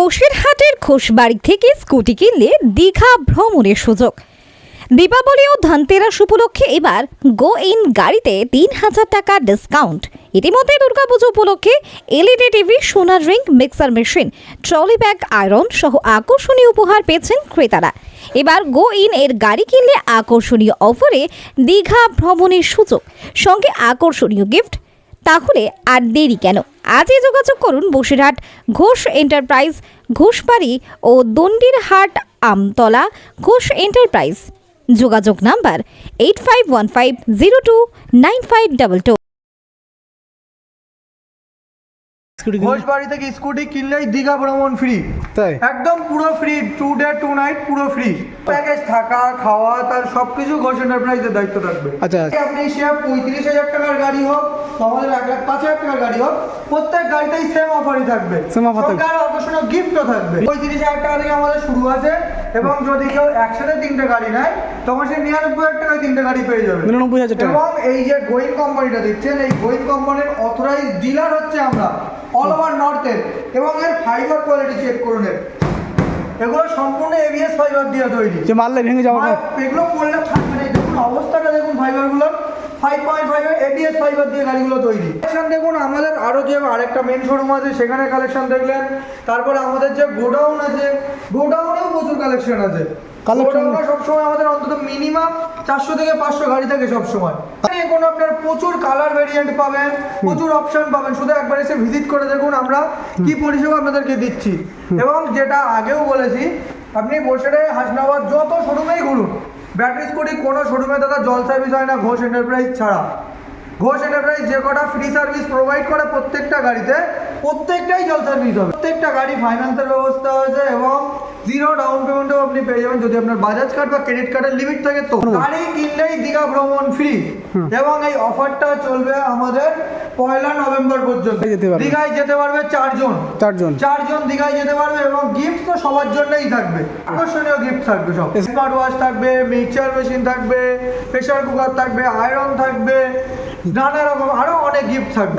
বসিরহাটের ঘোষবাড়ি থেকে স্কুটি কিনলে দীঘা ভ্রমণের সুযোগ। দীপাবলি ও ধনতেরাস উপলক্ষে এবার গো ইন গাড়িতে তিন হাজার টাকা ডিসকাউন্ট ইতিমধ্যে দুর্গাপুজো উপলক্ষে এলইডি টিভি, সোনার ring, mixer machine, trolley bag, iron সহ আকর্ষণীয় উপহার পেয়েছেন ক্রেতারা। এবার গো ইন এর গাড়ি কিনলে আকর্ষণীয় অফারে দীঘা ভ্রমণের সুযোগ। সঙ্গে আকর্ষণীয় গিফট তাহলে আর দেরি কেন? আজই যোগাযোগ করুন বসিরহাট ঘোষ এন্টারপ্রাইজ, ঘোষবাড়ি ও দণ্ডিরহাট আমতলা ঘোষ এন্টারপ্রাইজ। যোগাযোগ number eight five one five zero two nine five double two Ghosh বাড়ি থেকে স্কুটি কিনলেই দীঘা ভ্রমণ ফ্রি তাই? একদম পুরো free two day two night পুরো ফ্রি প্যাকেজ থাকা খাওয়া তার সবকিছু ঘোষ এন্টারপ্রাইজের দায়িত্ব থাকবে। আচ্ছা। আপনি সে পঁয়ত্রিশ হাজার টাকার গাড়ি হোক আমাদের এক লাখ পাঁচ হাজার টাকার গাড়ি হোক প্রত্যেক গাড়িতেই সেম অফারই থাকবে। থাকবে। সঙ্গে আরও আকর্ষণীয় গিফটও থাকবে। পঁয়ত্রিশ হাজার টাকা থেকে আমাদের শুরু আছে এবং যদি কেউ একসাথে তিনটে গাড়ি নেয় তখন সে নিরানব্বই হাজার টাকায় তিনটে গাড়ি পেয়ে যাবে। নিরানব্বই হাজার টাকা। এবং এই যে গোয়েন কোম্পানিটা দেখছেন এই গোয়েন কোম্পানির অথরাইজ ডিলার হচ্ছে আমরা। অল ওভার নর্থের এবং এর ফাইবার কোয়ালিটি চেক করুন এর। এগুলো সম্পূর্ণ এবিএস ফাইবার দিয়ে তৈরি। যে মারলে ভেঙে আর এগুলো পড়লে থাকবে না। দেখুন অবস্থাটা দেখুন ফাইবারগুলো five point five ABS fiber দিয়ে গাড়িগুলো তৈরি। কালেকশন দেখুন আমাদের আরও যে আরেকটা মেন শোরুম আছে সেখানে কালেকশন দেখলেন। তারপরে আমাদের যে গোডাউন আছে গোডাউনেও প্রচুর কালেকশন আছে। গোডাউনে সবসময় আমাদের অন্তত মিনিমাম চারশো থেকে পাঁচশো গাড়ি থাকে সবসময়। এখন আপনার প্রচুর কালার ভেরিয়েন্ট পাবেন প্রচুর অপশন পাবেন। শুধু একবার এসে ভিজিট করে দেখুন আমরা কি পরিষেবা আপনাদেরকে দিচ্ছি। এবং যেটা আগেও বলেছি আপনি বসে হাসনাবাদ যত শোরুমেই ঘুরুন ব্যাটারি স্কুটি কোনো শোরুমে দাদা জল সার্ভিস হয় না ঘোষ এন্টারপ্রাইজ ছাড়া। ঘোষ এন্টারপ্রাইজ যে কটা ফ্রি সার্ভিস প্রোভাইড করে প্রত্যেকটা গাড়িতে প্রত্যেকটাই জল সার্ভিস হবে। প্রত্যেকটা গাড়ি ফাইন্যান্সের ব্যবস্থা হয়েছে এবং জিরো ডাউন পেমেন্টও আপনি পেয়ে যাবেন। যদি আপনার বাজাজ কার্ড বা ক্রেডিট কার্ডের লিমিট থাকে তো। গাড়ি কিনলেই দীঘা ভ্রমণ ফ্রি এবং এই অফারটা চলবে আমাদের পয়লা নভেম্বর পর্যন্ত। দীঘায় যেতে পারবে। চারজন। চারজন। চারজন দীঘায় যেতে পারবে এবং গিফট তো সবার জন্যই থাকবে। আকর্ষণীয় গিফট থাকবে সব। স্মার্ট ওয়াচ থাকবে মিক্সচার মেশিন থাকবে প্রেসার কুকার থাকবে আয়রন থাকবে নানা রকম আরও অনেক গিফট থাকবে।